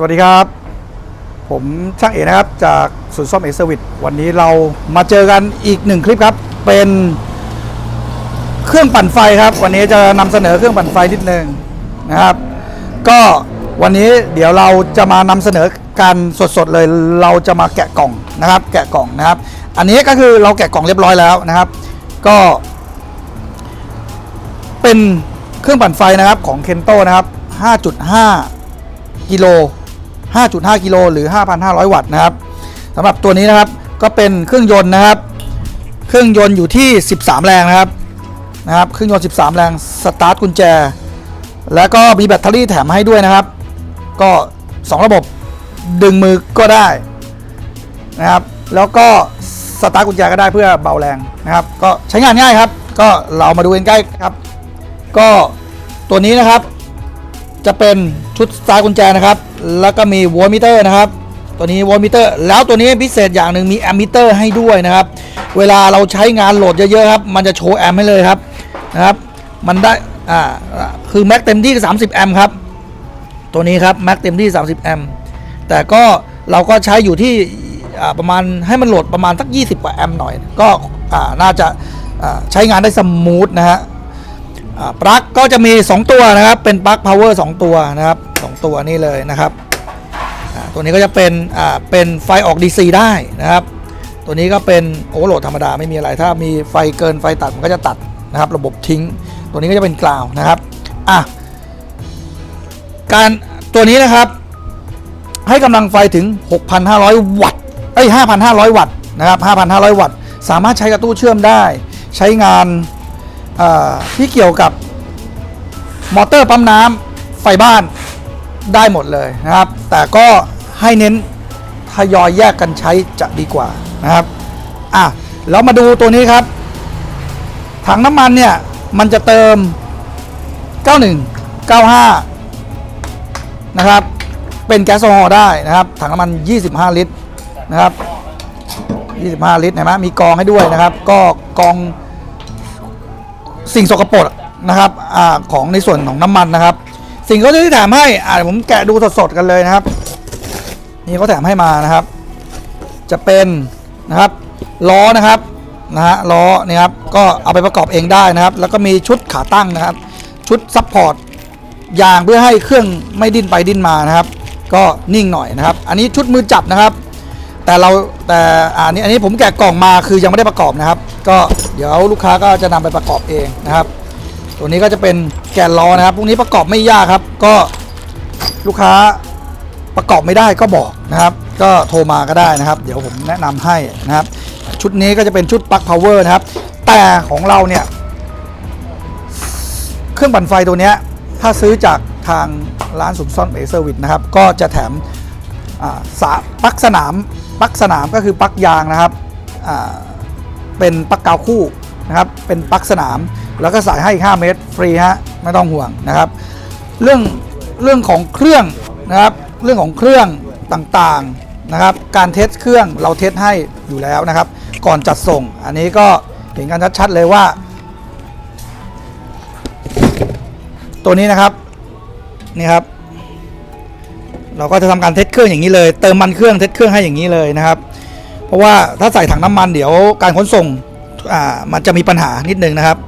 สวัสดีครับ ผมช่างเอกนะครับ จากศูนย์ซ่อมเอเซอร์วิสวันนี้เรามาเจอกันอีกหนึ่งคลิปครับ เป็นเครื่องปั่นไฟครับ วันนี้จะนำเสนอเครื่องปั่นไฟนิดนึงนะครับ ก็วันนี้เดี๋ยวเราจะมานำเสนอการสดๆเลยเราจะมาแกะกล่องนะครับ แกะกล่องนะครับ อันนี้ก็คือเราแกะกล่องเรียบร้อยแล้วนะครับ ก็ เป็นเครื่องปั่นไฟนะครับของเคนโตนะครับ 5.5กิโล 5.5 กิโลหรือ 5,500 วัตต์นะครับสำหรับตัวนี้นะครับก็เป็นเครื่องยนต์นะครับ เครื่องยนต์อยู่ที่ 13 แรงนะครับนะครับเครื่องยนต์ 13 แรงสตาร์ทกุญแจ แล้วก็มีแบตเตอรี่แถมให้ด้วยนะครับ ก็ 2 ระบบดึงมือก็ได้นะครับ แล้วก็สตาร์ทกุญแจก็ได้เพื่อเบาแรงนะครับ ก็ใช้งานง่ายครับ ก็เรามาดูกันใกล้ครับ ก็ตัวนี้นะครับ จะเป็นชุดสตาร์ทกุญแจนะครับ แล้วก็มีโวลมิเตอร์นะครับ ตัวนี้โวลมิเตอร์แล้วตัวนี้พิเศษอย่างหนึ่งมีแอมมิเตอร์ให้ด้วยนะครับ เวลาเราใช้งานโหลดเยอะๆครับ มันจะโชว์แอมให้เลยครับนะครับ มันได้อ่าคือแม็กเต็มที่30แอมครับ ตัวนี้ครับแม็กเต็มที่30แอมแต่ก็เราก็ใช้อยู่ที่อ่าประมาณให้มันโหลดประมาณสัก 20กว่าแอมหน่อย ก็อ่าน่าจะอ่าใช้งานได้สมูทนะฮะอ่าปลั๊กก็จะมี 2 ตัวนะครับ เป็นปลั๊กพาวเวอร์2ตัวนะครับ สองตัวนี่เลยนะครับตัวนี้ก็จะเป็นเป็นไฟออก DC ได้นะครับ ตัวนี้ก็เป็นโอเวอร์โหลดธรรมดาไม่มีอะไร ถ้ามีไฟเกินไฟตัดมันก็จะตัดนะครับ ระบบทิ้ง ตัวนี้ก็จะเป็นกลาวนะครับอะการตัวนี้นะครับ ให้กำลังไฟถึง 6,500 วัตต์เอ้ย5,500 วัตต์นะครับ5,500 วัตต์ สามารถใช้กับตู้เชื่อมได้ ใช้งานที่เกี่ยวกับมอเตอร์ปั๊มน้ำไฟบ้าน ได้หมดเลยนะครับ แต่ก็ให้เน้นทยอยแยกกันใช้จะดีกว่านะครับอะแล้วมาดูตัวนี้ครับ ถังน้ำมันเนี่ย มันจะเติม 91 95 นะครับ เป็นแก๊สโซฮอล์ได้นะครับ ถังน้ำมัน 25 ลิตรนะครับ 25 ลิตรเห็นไหมมีกองให้ด้วยนะครับ ก็กองสิ่งสกปรกนะครับอของในส่วนของน้ำมันนะครับ สิ่งเขาที่แถมให้อ่าผมแกะดูสดๆกันเลยนะครับ นี่เขาแถมให้มานะครับ จะเป็นนะครับล้อนะครับนะฮะล้อนี่ครับก็เอาไปประกอบเองได้นะครับ แล้วก็มีชุดขาตั้งนะครับ ชุดซัพพอร์ตยางเพื่อให้เครื่องไม่ดิ้นไปดิ้นมานะครับ ก็นิ่งหน่อยนะครับ อันนี้ชุดมือจับนะครับ แต่เราแต่อันนี้อันนี้ผมแกะกล่องมาคือยังไม่ได้ประกอบนะครับ ก็เดี๋ยวลูกค้าก็จะนำไปประกอบเองนะครับ ตัวนี้ก็จะเป็นแกนล้อนะครับ พวกนี้ประกอบไม่ยากครับ ก็ลูกค้าประกอบไม่ได้ก็บอกนะครับ ก็โทรมาก็ได้นะครับ เดี๋ยวผมแนะนำให้นะครับ ชุดนี้ก็จะเป็นชุดปลั๊กพาวเวอร์นะครับ แต่ของเราเนี่ย เครื่องปั่นไฟตัวนี้ถ้าซื้อจากทางร้านสุนซ่อนเอเซอร์วิสนะครับ ก็จะแถมสาปลั๊กสนามปลั๊กสนามก็คือปลั๊กยางนะครับเป็นปลั๊กกาวคู่นะครับ เป็นปลั๊กสนาม แล้วก็ใส่ให้อีก5เมตรฟรีฮะไม่ต้องห่วงนะครับ เรื่องเรื่องของเครื่องนะครับ เรื่องของเครื่องต่างๆนะครับ การเทสเครื่องเราเทสให้อยู่แล้วนะครับ ก่อนจัดส่ง อันนี้ก็เห็นกันชัดๆเลยว่า ตัวนี้นะครับนี่ครับ เราก็จะทำการเทสเครื่องอย่างนี้เลย เติมมันเครื่องเทสเครื่องให้อย่างนี้เลยนะครับ เพราะว่าถ้าใส่ถังน้ำมันเดี๋ยวการขนส่งมันจะมีปัญหานิดนึงนะครับ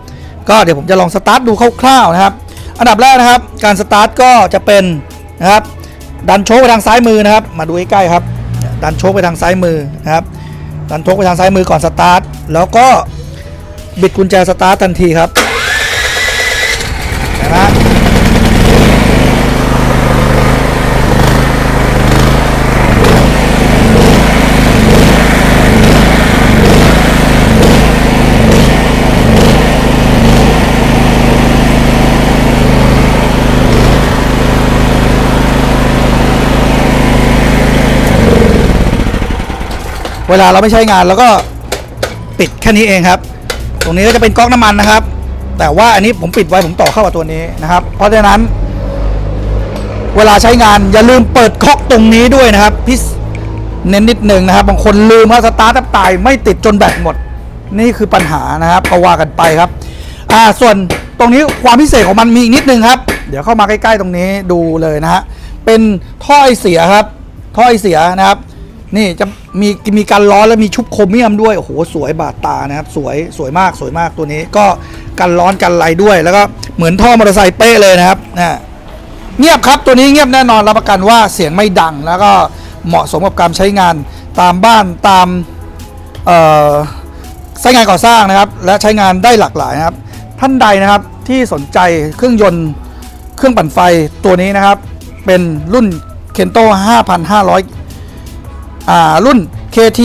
ก็เดี๋ยวผมจะลองสตาร์ทดูคร่าวๆนะครับ อันดับแรกนะครับ การสตาร์ทก็จะเป็นนะครับ ดันโชกไปทางซ้ายมือนะครับ มาดูใกล้ๆครับ ดันโชกไปทางซ้ายมือนะครับ ดันโชกไปทางซ้ายมือก่อนสตาร์ทแล้วก็บิดกุญแจสตาร์ททันทีครับ เวลาเราไม่ใช้งานเราก็ปิดแค่นี้เองครับ ตรงนี้ก็จะเป็นก๊อกน้ำมันนะครับ แต่ว่าอันนี้ผมปิดไว้ผมต่อเข้ากับตัวนี้นะครับ เพราะฉะนั้น เวลาใช้งานอย่าลืมเปิดก๊อกตรงนี้ด้วยนะครับพี่เน้นนิดหนึ่งนะครับ บางคนลืมว่าสตาร์ทแทบตายไม่ติดจนแบตหมด นี่คือปัญหานะครับก็ว่ากันไปครับอ่าส่วนตรงนี้ความพิเศษของมันมีอีกนิดนึงครับ เดี๋ยวเข้ามาใกล้ ๆ ตรงนี้ดูเลยนะฮะเป็นท่อไอเสียครับท่อไอเสียนะครับ นี่จะมีมีการร้อและมีชุบโครเมียมด้วย โอ้โห สวยบาดตานะครับ สวยสวยมากสวยมากตัวนี้ ก็กันร้อนกันไรด้วย แล้วก็เหมือนท่อมอเตอร์ไซค์เป๊ะเลยนะครับนะเงียบครับตัวนี้เงียบแน่นอนรับประกันว่าเสียงไม่ดัง แล้วก็เหมาะสมกับการใช้งานตามบ้านตามใช้งานก่อสร้างนะครับ และใช้งานได้หลากหลายนะครับ ท่านใดนะครับที่สนใจเครื่องยนต์เครื่องปั่นไฟตัวนี้นะครับ เป็นรุ่น Kento 5,500อ่า รุ่น KT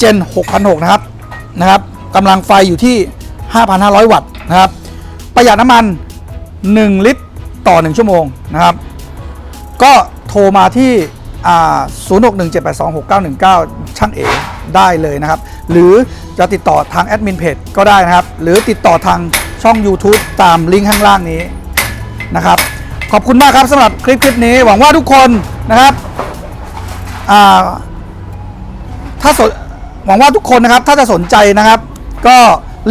Gen 6,600นะครับนะครับกำลังไฟอยู่ที่ 5,500 วัตต์นะครับ ประหยัดน้ำมัน 1 ลิตรต่อ 1 ชั่วโมงนะครับ ก็โทรมาที่ 0617826919 ช่างเอได้เลยนะครับ หรือจะติดต่อทางแอดมินเพจก็ได้นะครับ หรือติดต่อทางช่อง YouTube ตามลิงก์ข้างล่างนี้นะครับ ขอบคุณมากครับสำหรับคลิปคลิปนี้ หวังว่าทุกคนนะครับอ่า ถ้าสนหวังว่าทุกคนนะครับ ถ้าจะสนใจนะครับ ก็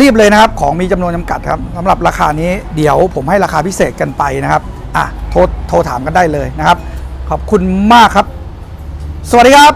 รีบเลยนะครับ ของมีจำนวนจำกัดครับสำหรับราคานี้เดี๋ยวผมให้ราคาพิเศษกันไปนะครับอะโทรโทรถามกันได้เลยนะครับ ขอบคุณมากครับ สวัสดีครับ